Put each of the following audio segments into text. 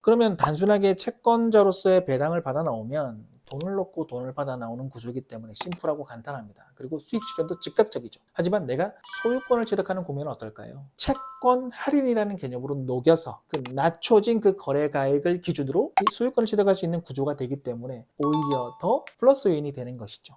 그러면 단순하게 채권자로서의 배당을 받아 나오면 돈을 넣고 돈을 받아 나오는 구조이기 때문에 심플하고 간단합니다. 그리고 수익 실현도 즉각적이죠. 하지만 내가 소유권을 취득하는 구매는 어떨까요? 채권 할인이라는 개념으로 녹여서 그 낮춰진 그 거래 가액을 기준으로 이 소유권을 취득할 수 있는 구조가 되기 때문에 오히려 더 플러스 요인이 되는 것이죠.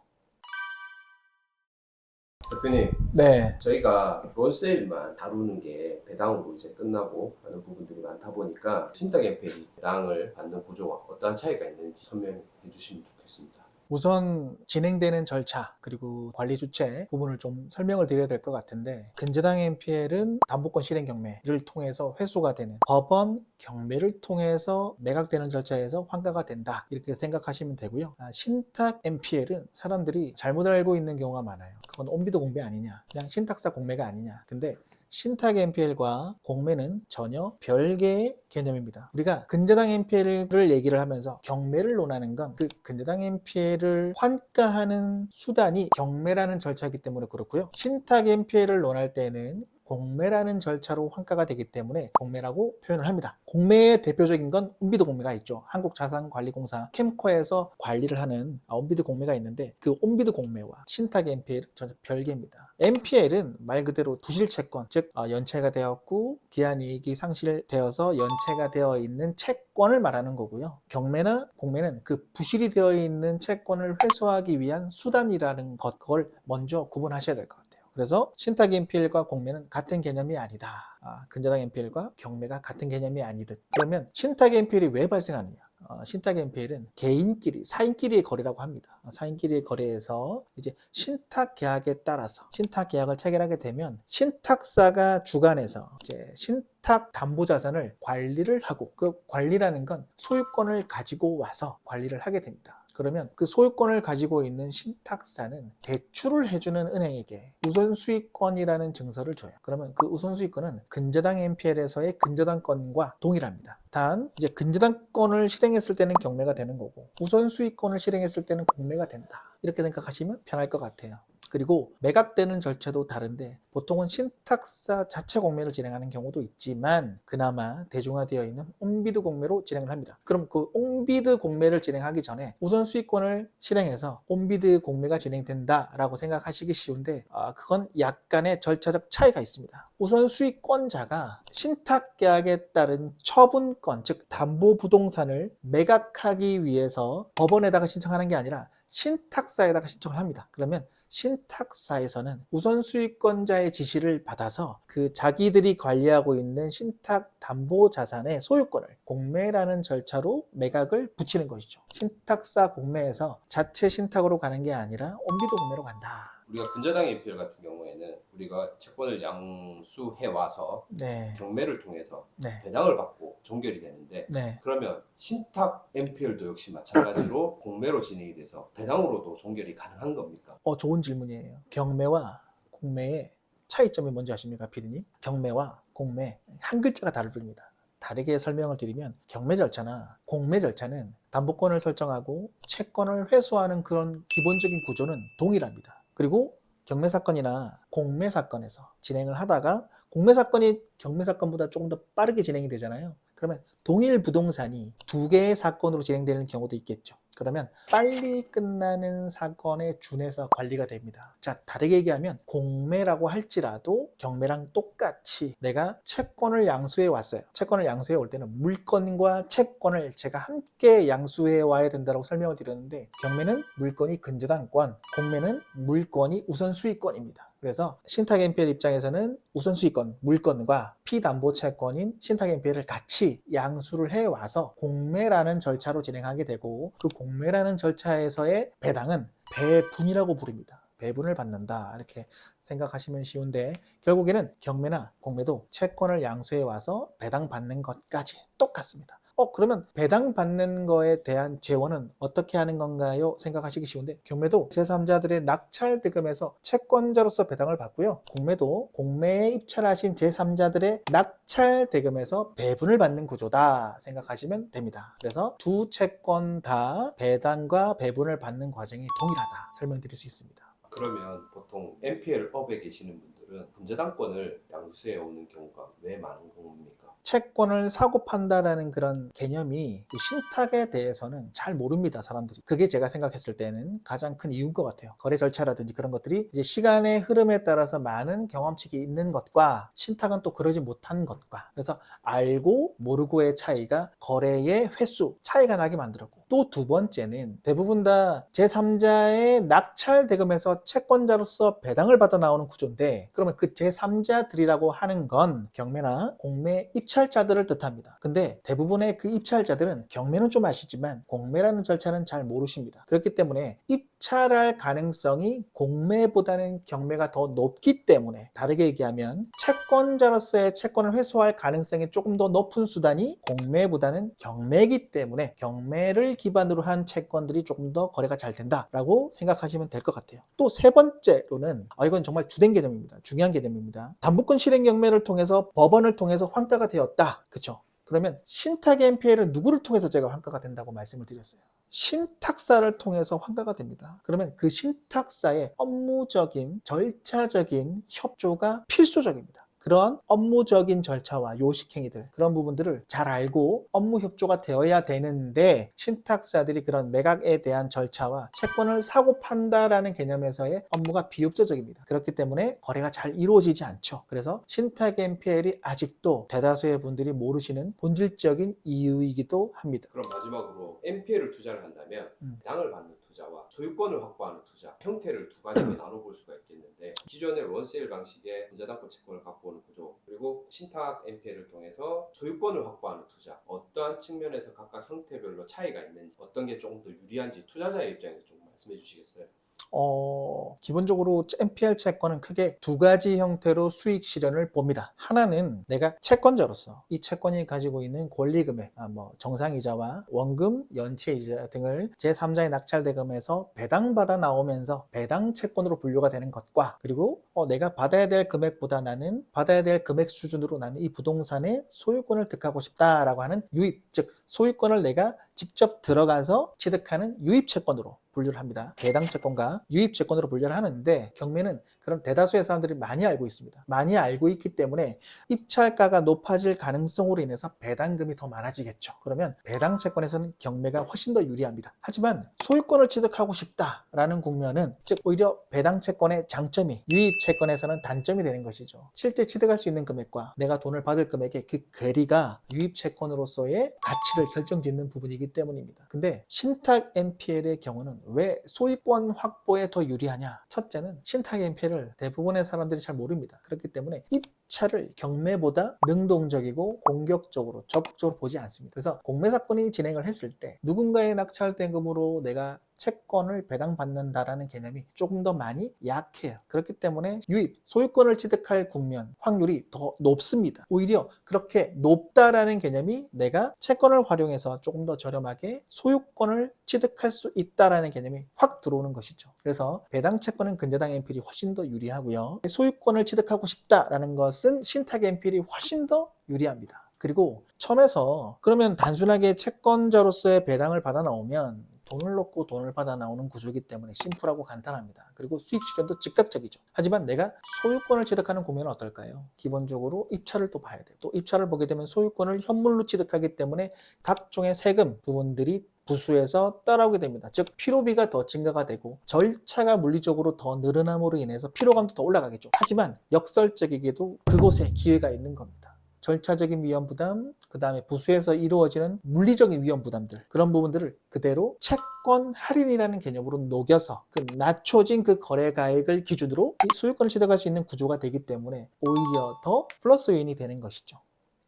대표님, 네. 저희가 론세일만 다루는 게 배당으로 이제 끝나고 하는 부분들이 많다 보니까 신탁 MPL이 배당을 받는 구조와 어떠한 차이가 있는지 설명해 주시면 좋겠습니다. 우선 진행되는 절차 그리고 관리 주체 부분을 좀 설명을 드려야 될 것 같은데 근저당 NPL은 담보권 실행 경매를 통해서 회수가 되는 법원 경매를 통해서 매각되는 절차에서 환가가 된다 이렇게 생각하시면 되고요 아, 신탁 NPL은 사람들이 잘못 알고 있는 경우가 많아요 그건 온비도 공매 아니냐 그냥 신탁사 공매가 아니냐 근데 신탁 NPL과 공매는 전혀 별개의 개념입니다. 우리가 근저당 NPL을 얘기를 하면서 경매를 논하는 건 그 근저당 NPL을 환가하는 수단이 경매라는 절차이기 때문에 그렇고요. 신탁 NPL을 논할 때는 공매라는 절차로 환가가 되기 때문에 공매라고 표현을 합니다. 공매의 대표적인 건 온비드 공매가 있죠. 한국자산관리공사 캠코에서 관리를 하는 아, 온비드 공매가 있는데 그 온비드 공매와 신탁 NPL은 전혀 별개입니다. NPL은 말 그대로 부실채권, 즉 어, 연체가 되었고 기한이익이 상실되어서 연체가 되어 있는 채권을 말하는 거고요. 경매나 공매는 그 부실이 되어 있는 채권을 회수하기 위한 수단이라는 것, 그걸 먼저 구분하셔야 될 것 같아요. 그래서 신탁 NPL과 공매는 같은 개념이 아니다. 아, 근저당 NPL과 경매가 같은 개념이 아니듯. 그러면 신탁 NPL이 왜 발생하느냐? 어, 신탁 NPL은 개인끼리, 사인끼리의 거래라고 합니다. 어, 사인끼리의 거래에서 이제 신탁 계약에 따라서 신탁 계약을 체결하게 되면 신탁사가 주관해서 이제 신탁 담보 자산을 관리를 하고 그 관리라는 건 소유권을 가지고 와서 관리를 하게 됩니다. 그러면 그 소유권을 가지고 있는 신탁사는 대출을 해주는 은행에게 우선수익권이라는 증서를 줘요. 그러면 그 우선수익권은 근저당 NPL에서의 근저당권과 동일합니다. 단 이제 근저당권을 실행했을 때는 경매가 되는 거고 우선수익권을 실행했을 때는 공매가 된다. 이렇게 생각하시면 편할 것 같아요. 그리고 매각되는 절차도 다른데 보통은 신탁사 자체 공매를 진행하는 경우도 있지만 그나마 대중화되어 있는 온비드 공매로 진행을 합니다. 그럼 그 온비드 공매를 진행하기 전에 우선 수익권을 실행해서 온비드 공매가 진행된다라고 생각하시기 쉬운데 아, 그건 약간의 절차적 차이가 있습니다. 우선 수익권자가 신탁 계약에 따른 처분권 즉 담보 부동산을 매각하기 위해서 법원에다가 신청하는 게 아니라 신탁사에다가 신청을 합니다. 그러면 신탁사에서는 우선 수익권자의 지시를 받아서 그 자기들이 관리하고 있는 신탁 담보 자산의 소유권을 공매라는 절차로 매각을 붙이는 것이죠. 신탁사 공매에서 자체 신탁으로 가는 게 아니라 온비도 공매로 간다. 우리가 근저당 MPL 같은 경우에는 우리가 채권을 양수해 와서 네, 경매를 통해서 네, 배당을 받고 종결이 되는데 네. 그러면 신탁 MPL도 역시 마찬가지로 공매로 진행이 돼서 배당으로도 종결이 가능한 겁니까? 어, 좋은 질문이에요. 경매와 공매의 차이점이 뭔지 아십니까, 피디님? 경매와 공매 한 글자가 다릅니다. 다르게 설명을 드리면 경매 절차나 공매 절차는 담보권을 설정하고 채권을 회수하는 그런 기본적인 구조는 동일합니다. 그리고 경매 사건이나 공매 사건에서 진행을 하다가 공매 사건이 경매 사건보다 조금 더 빠르게 진행이 되잖아요. 그러면 동일 부동산이 두 개의 사건으로 진행되는 경우도 있겠죠. 그러면 빨리 끝나는 사건에 준해서 관리가 됩니다. 자, 다르게 얘기하면 공매라고 할지라도 경매랑 똑같이 내가 채권을 양수해 왔어요. 채권을 양수해 올 때는 물건과 채권을 제가 함께 양수해 와야 된다고 설명을 드렸는데 경매는 물건이 근저당권, 공매는 물건이 우선 수익권입니다. 그래서 신탁 NPL 입장에서는 우선 수익권, 물건과 피담보 채권인 신탁 NPL을 같이 양수를 해와서 공매라는 절차로 진행하게 되고 그 공매라는 절차에서의 배당은 배분이라고 부릅니다. 배분을 받는다 이렇게 생각하시면 쉬운데 결국에는 경매나 공매도 채권을 양수해 와서 배당 받는 것까지 똑같습니다. 어 그러면 배당 받는 거에 대한 재원은 어떻게 하는 건가요? 생각하시기 쉬운데 경매도 제3자들의 낙찰 대금에서 채권자로서 배당을 받고요. 공매도 공매에 입찰하신 제3자들의 낙찰 대금에서 배분을 받는 구조다 생각하시면 됩니다. 그래서 두 채권 다 배당과 배분을 받는 과정이 동일하다 설명드릴 수 있습니다. 그러면 보통 MPL 업에 계시는 분들은 근저당권을 양수해 오는 경우가 왜 많은 겁니까? 채권을 사고 판다라는 그런 개념이 이 신탁에 대해서는 잘 모릅니다, 사람들이. 그게 제가 생각했을 때는 가장 큰 이유인 것 같아요. 거래 절차라든지 그런 것들이 이제 시간의 흐름에 따라서 많은 경험칙이 있는 것과 신탁은 또 그러지 못한 것과 그래서 알고 모르고의 차이가 거래의 횟수 차이가 나게 만들었고 또 두 번째는 대부분 다 제3자의 낙찰 대금에서 채권자로서 배당을 받아 나오는 구조인데 그러면 그 제3자들이라고 하는 건 경매나 공매 입찰자들을 뜻합니다. 근데 대부분의 그 입찰자들은 경매는 좀 아시지만 공매라는 절차는 잘 모르십니다. 그렇기 때문에 입찰할 가능성이 공매보다는 경매가 더 높기 때문에 다르게 얘기하면 채권자로서의 채권을 회수할 가능성이 조금 더 높은 수단이 공매보다는 경매이기 때문에 경매를 기반으로 한 채권들이 조금 더 거래가 잘 된다라고 생각하시면 될 것 같아요. 또 세 번째로는 아 이건 정말 주된 개념입니다. 중요한 개념입니다. 담보권 실행 경매를 통해서 법원을 통해서 환가가 되었다. 그렇죠? 그러면 신탁 NPL은 누구를 통해서 제가 환가가 된다고 말씀을 드렸어요. 신탁사를 통해서 환가가 됩니다. 그러면 그 신탁사의 업무적인 절차적인 협조가 필수적입니다. 그런 업무적인 절차와 요식행위들 그런 부분들을 잘 알고 업무 협조가 되어야 되는데 신탁사들이 그런 매각에 대한 절차와 채권을 사고 판다라는 개념에서의 업무가 비협조적입니다. 그렇기 때문에 거래가 잘 이루어지지 않죠. 그래서 신탁 NPL이 아직도 대다수의 분들이 모르시는 본질적인 이유이기도 합니다. 그럼 마지막으로 NPL을 투자를 한다면 음. 배당을 받는 투자와 소유권을 확보하는 투자 형태를 두 가지로 나눠볼 수가 있겠는데 기존의 론세일 방식의 전자담보 채권을 갖고 오는 구조 그리고 신탁 NPL을 통해서 소유권을 확보하는 투자 어떠한 측면에서 각각 형태별로 차이가 있는지 어떤 게 조금 더 유리한지 투자자의 입장에서 좀 말씀해 주시겠어요? 어, 기본적으로 NPL 채권은 크게 두 가지 형태로 수익 실현을 봅니다. 하나는 내가 채권자로서 이 채권이 가지고 있는 권리 금액, 아, 뭐 정상이자와 원금, 연체이자 등을 제3자의 낙찰 대금에서 배당받아 나오면서 배당 채권으로 분류가 되는 것과 그리고 어, 내가 받아야 될 금액보다 나는 받아야 될 금액 수준으로 나는 이 부동산의 소유권을 득하고 싶다라고 하는 유입, 즉 소유권을 내가 직접 들어가서 취득하는 유입 채권으로 분류를 합니다. 배당 채권과 유입 채권으로 분류를 하는데 경매는 그런 대다수의 사람들이 많이 알고 있습니다. 많이 알고 있기 때문에 입찰가가 높아질 가능성으로 인해서 배당금이 더 많아지겠죠. 그러면 배당 채권에서는 경매가 훨씬 더 유리합니다. 하지만 소유권을 취득하고 싶다라는 국면은 즉 오히려 배당 채권의 장점이 유입 채권에서는 단점이 되는 것이죠. 실제 취득할 수 있는 금액과 내가 돈을 받을 금액의 그 괴리가 유입 채권으로서의 가치를 결정짓는 부분이기 때문입니다. 근데 신탁 NPL의 경우는 왜 소유권 확보에 더 유리하냐? 첫째는 신탁 NPL을 대부분의 사람들이 잘 모릅니다. 그렇기 때문에 입찰을 경매보다 능동적이고 공격적으로 적극적으로 보지 않습니다. 그래서 공매 사건이 진행을 했을 때 누군가의 낙찰 대금으로 내가 채권을 배당받는다라는 개념이 조금 더 많이 약해요. 그렇기 때문에 유입, 소유권을 취득할 국면 확률이 더 높습니다. 오히려 그렇게 높다라는 개념이 내가 채권을 활용해서 조금 더 저렴하게 소유권을 취득할 수 있다라는 개념이 확 들어오는 것이죠. 그래서 배당 채권은 근저당 NPL이 훨씬 더 유리하고요. 소유권을 취득하고 싶다라는 것은 신탁 NPL이 훨씬 더 유리합니다. 그리고 처음에서 그러면 단순하게 채권자로서의 배당을 받아 나오면 돈을 넣고 돈을 받아 나오는 구조이기 때문에 심플하고 간단합니다. 그리고 수익 실현도 즉각적이죠. 하지만 내가 소유권을 취득하는 국면은 어떨까요? 기본적으로 입찰을 또 봐야 돼요. 또 입찰을 보게 되면 소유권을 현물로 취득하기 때문에 각종의 세금 부분들이 부수에서 따라오게 됩니다. 즉 피로비가 더 증가가 되고 절차가 물리적으로 더 늘어남으로 인해서 피로감도 더 올라가겠죠. 하지만 역설적이게도 그곳에 기회가 있는 겁니다. 절차적인 위험 부담, 그 다음에 부수에서 이루어지는 물리적인 위험 부담들 그런 부분들을 그대로 채권 할인이라는 개념으로 녹여서 그 낮춰진 그 거래 가액을 기준으로 이 소유권을 취득할 수 있는 구조가 되기 때문에 오히려 더 플러스 요인이 되는 것이죠.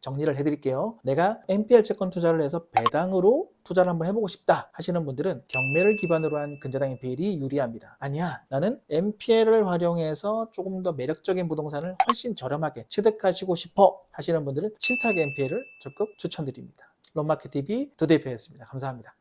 정리를 해드릴게요. 내가 NPL 채권 투자를 해서 배당으로 투자를 한번 해보고 싶다 하시는 분들은 경매를 기반으로 한 근저당 NPL이 유리합니다. 아니야, 나는 NPL을 활용해서 조금 더 매력적인 부동산을 훨씬 저렴하게 취득하시고 싶어 하시는 분들은 신탁 NPL을 적극 추천드립니다. 론마켓 TV 두 대표였습니다. 감사합니다.